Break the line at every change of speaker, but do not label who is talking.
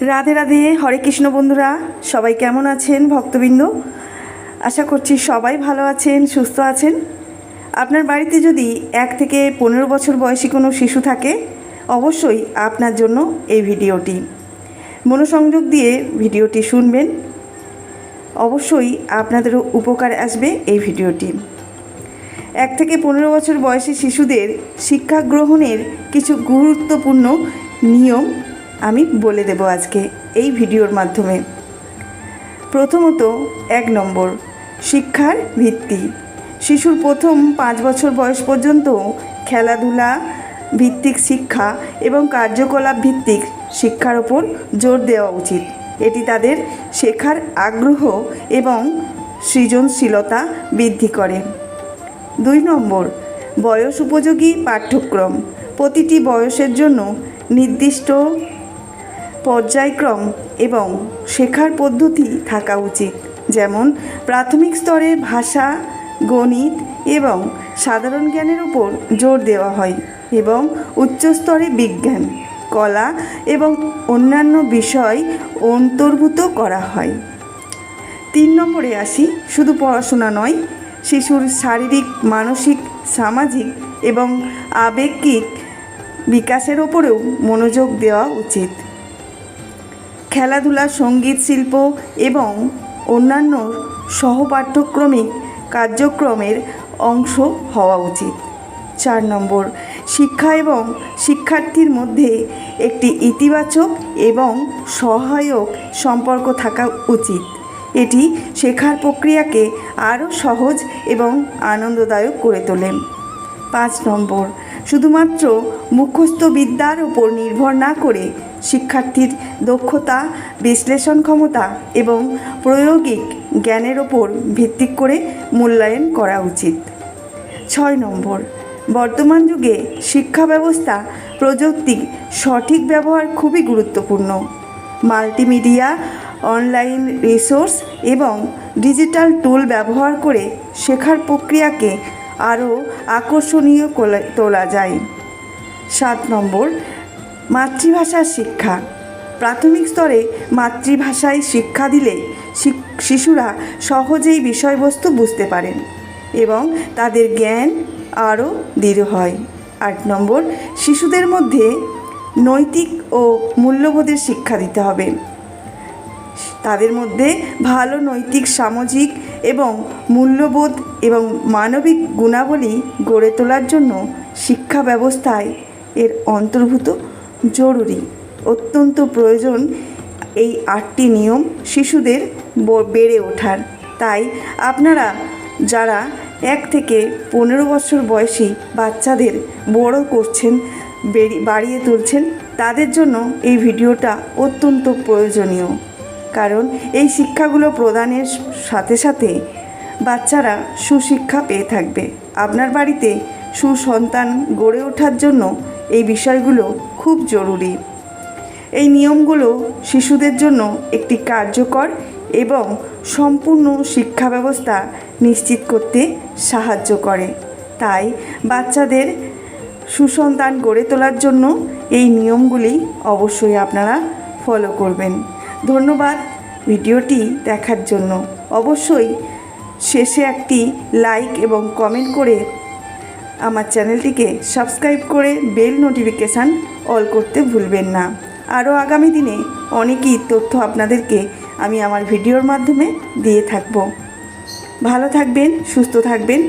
রাধে রাধে, হরে কৃষ্ণ বন্ধুরা, সবাই কেমন আছেন ভক্তবৃন্দ? আশা করছি সবাই ভালো আছেন, সুস্থ আছেন। আপনার বাড়িতে যদি এক থেকে পনেরো বছর বয়সী কোনো শিশু থাকে, অবশ্যই আপনার জন্য এই ভিডিওটি। মনোসংযোগ দিয়ে ভিডিওটি শুনবেন। অবশ্যই আপনাদেরও উপকার আসবে এই ভিডিওটি। এক থেকে পনেরো বছর বয়সী শিশুদের শিক্ষা গ্রহণের কিছু গুরুত্বপূর্ণ নিয়ম আমি বলে দেব আজকে এই ভিডিওর মাধ্যমে। প্রথমত এক নম্বর, শিক্ষার ভিত্তি। শিশুর প্রথম পাঁচ বছর বয়স পর্যন্ত খেলাধুলা ভিত্তিক শিক্ষা এবং কার্যকলাপ ভিত্তিক শিক্ষার ওপর জোর দেওয়া উচিত। এটি তাদের শেখার আগ্রহ এবং সৃজনশীলতা বৃদ্ধি করে। দুই নম্বর, বয়স উপযোগী পাঠ্যক্রম। প্রতিটি বয়সের জন্য নির্দিষ্ট পর্যায়ক্রম এবং শেখার পদ্ধতি থাকা উচিত। যেমন, প্রাথমিক স্তরে ভাষা, গণিত এবং সাধারণ জ্ঞানের উপর জোর দেওয়া হয় এবং উচ্চ স্তরে বিজ্ঞান, কলা এবং অন্যান্য বিষয় অন্তর্ভুক্ত করা হয়। তিন নম্বরে আসি, শুধু পড়াশোনা নয়, শিশুর শারীরিক, মানসিক, সামাজিক এবং আবেগিক বিকাশের ওপরেও মনোযোগ দেওয়া উচিত। খেলাধুলা, সংগীত, শিল্প এবং অন্যান্য সহপাঠ্যক্রমিক কার্যক্রমের অংশ হওয়া উচিত। চার নম্বর, শিক্ষা এবং শিক্ষার্থীর মধ্যে একটি ইতিবাচক এবং সহায়ক সম্পর্ক থাকা উচিত। এটি শেখার প্রক্রিয়াকে আরও সহজ এবং আনন্দদায়ক করে তোলে। পাঁচ নম্বর, শুধুমাত্র মুখস্থ বিদ্যার উপর নির্ভর না করে শিক্ষার্থীর দক্ষতা, বিশ্লেষণ ক্ষমতা এবং প্রায়োগিক জ্ঞানের ওপর ভিত্তি করে মূল্যায়ন করা উচিত। ছয় নম্বর, বর্তমান যুগে শিক্ষা ব্যবস্থা প্রযুক্তির সঠিক ব্যবহার খুবই গুরুত্বপূর্ণ। মাল্টিমিডিয়া, অনলাইন রিসোর্স এবং ডিজিটাল টুল ব্যবহার করে শেখার প্রক্রিয়াকে আরও আকর্ষণীয় করে তোলা যায়। সাত নম্বর মাতৃভাষার শিক্ষা। প্রাথমিক স্তরে মাতৃভাষায় শিক্ষা দিলে শিশুরা সহজেই বিষয়বস্তু বুঝতে পারেন এবং তাদের জ্ঞান আরও দৃঢ় হয়। আট নম্বর, শিশুদের মধ্যে নৈতিক ও মূল্যবোধের শিক্ষা দিতে হবে। তাদের মধ্যে ভালো নৈতিক, সামাজিক এবং মূল্যবোধ এবং মানবিক গুণাবলী গড়ে তোলার জন্য শিক্ষা ব্যবস্থায় এর অন্তর্ভুক্ত জরুরি। অত্যন্ত প্রয়োজন এই আটটি নিয়ম শিশুদের বেড়ে ওঠার। তাই আপনারা যারা এক থেকে পনেরো বছর বয়সী বাচ্চাদের বড় করছেন বাড়িয়ে তুলছেন, তাদের জন্য এই ভিডিওটা অত্যন্ত প্রয়োজনীয়। কারণ এই শিক্ষাগুলো প্রদানের সাথে সাথে বাচ্চারা সুশিক্ষা পেয়ে থাকবে। আপনার বাড়িতে সুসন্তান গড়ে ওঠার জন্য এই বিষয়গুলো খুব জরুরি। এই নিয়মগুলো শিশুদের জন্য একটি কার্যকর এবং সম্পূর্ণ শিক্ষা ব্যবস্থা নিশ্চিত করতে সাহায্য করে। তাই বাচ্চাদের সুসন্তান গড়ে তোলার জন্য এই নিয়মগুলি অবশ্যই আপনারা ফলো করবেন। ধন্যবাদ ভিডিওটি দেখার জন্য। অবশ্যই শেষে একটি লাইক এবং কমেন্ট করে আমার চ্যানেলটিকে সাবস্ক্রাইব করে বেল নোটিফিকেশান অল করতে ভুলবেন না। আরও আগামী দিনে অনেকই তথ্য আপনাদেরকে আমি আমার ভিডিওর মাধ্যমে দিয়ে থাকব। ভালো থাকবেন, সুস্থ থাকবেন।